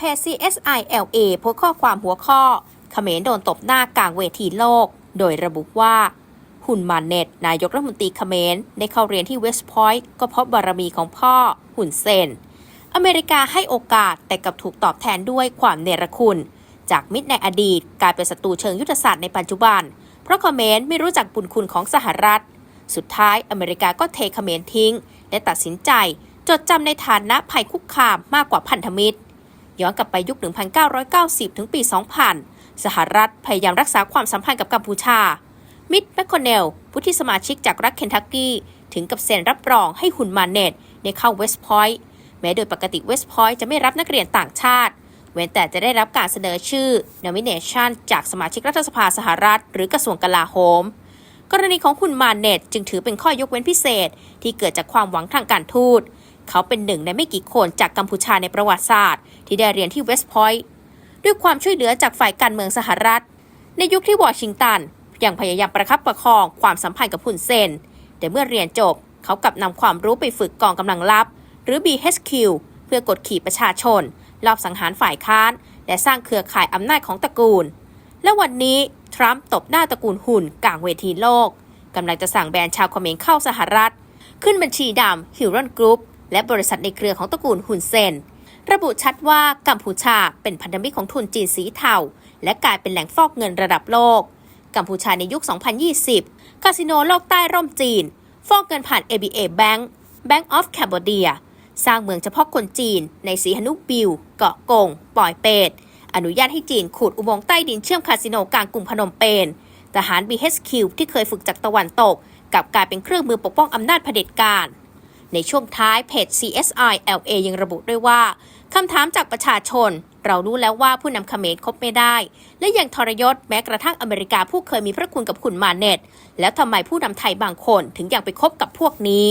เพจ CSI LA โพสข้อความหัวข้อเขมรโดนตบหน้ากลางเวทีโลก โดยระบุว่าหุนมาเน็ต นายกรัฐมนตรีเขมรได้เข้าเรียนที่เวสต์พอยต์ก็เพราะบารมีของพ่อหุ่นเซน อเมริกาให้โอกาสแต่กับถูกตอบแทนด้วยความเนรคุณ จากมิตรในอดีต กลายเป็นศัตรูเชิงยุทธศาสตร์ในปัจจุบัน เพราะเขมรไม่รู้จักบุญคุณของสหรัฐ สุดท้ายอเมริกาก็เทเขมรทิ้ง และตัดสินใจ จดจำในฐานะภัยคุกคามมากกว่าพันธมิตร ย้อนกลับไปยุค 1990 ถึงปี 2000 สหรัฐพยายามรักษาความสัมพันธ์กับกัมพูชา มิดแมคโคนเนลผู้ที่สมาชิกจากรัฐเคนทักกี้ ถึงกับเซ็นรับรองให้หุนมาเนตในเข้าเวสต์พอยต์แม้โดยปกติเวสต์พอยต์จะไม่รับนักเรียนต่างชาติ เว้นแต่จะได้รับการเสนอชื่อ nomination จากสมาชิกรัฐสภาสหรัฐ หรือกระทรวงกลาโหม กรณีของคุณมาเนตจึงถือเป็นข้อยกเว้นพิเศษ ที่เกิดจากความหวังทางการทูต เขาเป็นหนึ่งในไม่กี่คนจากกัมพูชาในประวัติศาสตร์ ที่ได้เรียนที่เวสต์พอยต์ด้วยความช่วยเหลือจากฝ่ายการเมืองสหรัฐ ในยุคที่วอชิงตันยังพยายามประคับประคองความสัมพันธ์กับฮุนเซน แต่เมื่อเรียนจบเขากลับนำความรู้ไปฝึกกองกำลังลับ หรือ BHQ เพื่อกดขี่ประชาชน ลอบสังหารฝ่ายค้าน และสร้างเครือข่ายอำนาจของตระกูล และวันนี้ทรัมป์ตบหน้าตระกูลหุ่นกลางเวทีโลกกำลังจะสั่งแบนชาวเขมรเข้าสหรัฐ ขึ้นบัญชีดำฮิวรอนกรุ๊ป และบริษัทในเครือของตระกูลหุนเซน ระบุชัดว่ากัมพูชาเป็นพันธมิตรของทุนจีนสีเทาและกลายเป็นแหล่งฟอกเงินระดับโลก กัมพูชาในยุค 2020 คาสิโนโลกใต้ร่มจีน ฟอกเงินผ่าน ABA Bank Bank of Cambodia สร้างเมืองเฉพาะคนจีนในสีหนุบิว เกาะกงปล่อยเปตอนุญาตให้จีนขุดอุโมงค์ใต้ดินเชื่อมคาสิโนกลางกรุงพนมเปญทหาร BHQ ที่เคยฝึกจากตะวันตกกลับกลายเป็นเครื่องมือปกป้องอำนาจเผด็จการ ในช่วงท้ายเพจ CSI LA ยังระบุด้วยว่าคำถามจากประชาชน เรารู้แล้วว่าผู้นำเขมรคบไม่ได้ และยังทรยศแม้กระทั่งอเมริกาผู้เคยมีพระคุณกับคุณมาเน็ตแล้วทำไมผู้นำไทยบางคนถึงยังไปคบกับพวกนี้